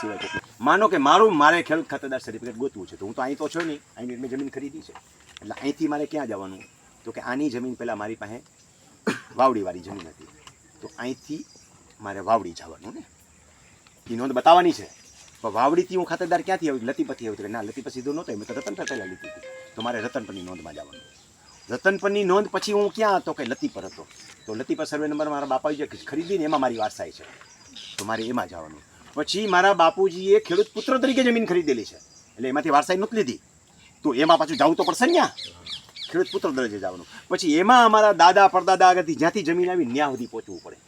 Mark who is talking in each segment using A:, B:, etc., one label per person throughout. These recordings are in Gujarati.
A: સિવાય માનો કે મારું, મારે ખેડૂત ખાતેદાર સર્ટિફિકેટ ગોતવું છે, તો હું તો અહીં તો છો નહીં. અહીં મેં જમીન ખરીદી છે. એટલે અહીંથી મારે ક્યાં જવાનું? તો કે આની જમીન પહેલાં મારી પાસે વાવડીવાળી જમીન હતી. તો અહીંથી મારે વાવડી જવાનું ને. એ નોંધ બતાવવાની છે. પણ વાવડીથી હું ખાતેદાર ક્યાંથી આવ્યું તો કે ના લતીપતિ સીધો નહોતો મેં તો રતનપર પહેલાં લીધી હતી. તો મારે રતનપરની નોંધમાં જવાનું. રતનપરની નોંધ પછી હું ક્યાં હતો કે લતી પર હતો? તો લતી પર સર્વે નંબર મારા બાપા જે ખરીદીને એમાં મારી વારસાઈ છે. તો મારે એમાં જવાનું. પછી મારા બાપુજીએ ખેડૂત પુત્ર તરીકે જમીન ખરીદેલી છે. એટલે એમાંથી વારસાઈ નહોતી લીધી. તો એમાં પાછું જવું તો પડશે ને ખેડૂત પુત્ર દરજે જવાનું. પછી એમાં અમારા દાદા પરદાદા આગળથી જ્યાંથી જમીન આવી ત્યાં સુધી પહોંચવું પડે.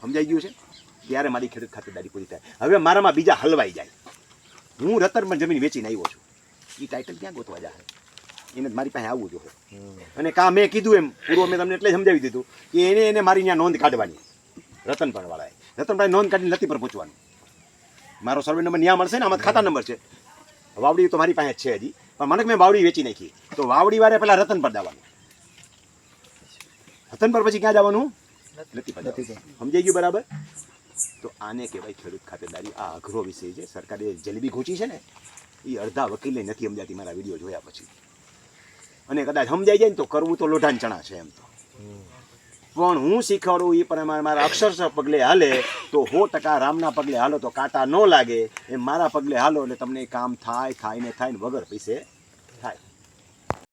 A: સમજાઈ ગયું છે? ત્યારે મારી ખેડૂત ખાતેદારી પૂરી થાય. હવે મારામાં બીજા હલવાઈ જાય. હું રતરમાં જમીન વેચીને આવ્યો છું. એ ટાઇટલ ક્યાં ગોતવા જાય એને મારી પાસે આવવું જોઈએ. અને કા મેં કીધું એમ પૂર્વ મેં તમને એટલે સમજાવી દીધું કે એને એને મારી ત્યાં નોંધ કાઢવાની. રતનપર વાળાએ રતનભાઈ નોંધ કાઢીને લતી પર પહોંચવાનું. મારો સર્વે નંબર ન્યા મળશે ને આમાં ખાતા નંબર છે. વાવડી તો મારી પાસે છે હજી. પણ મને મેં વાવડી વેચી નાખી. તો વાવડી વારે પહેલાં રતન પર જવાનું. રતન પર પછી ક્યાં જવાનું? લતી પર. સમજાઈ ગયું બરાબર? તો આને કહેવાય ખેડૂત ખાતેદારી. આ અઘરો વિષય છે. સરકારે જલેબી ઘૂંચી છે ને એ અડધા વકીલે નથી સમજાતી. મારા વીડિયો જોયા પછી. અને કદાચ સમજાઈ જાય ને તો કરવું તો લોઢાન ચણા છે એમ તો. પણ હું શીખવાડું એ પ્રમાણે મારા અક્ષરશઃ પગલે હાલે, તો સો ટકા રામના પગલે હાલો, તો કાંટા ન લાગે એમ મારા પગલે હાલો, એટલે તમને કામ થાય થાય ને થાય ને વગર પૈસે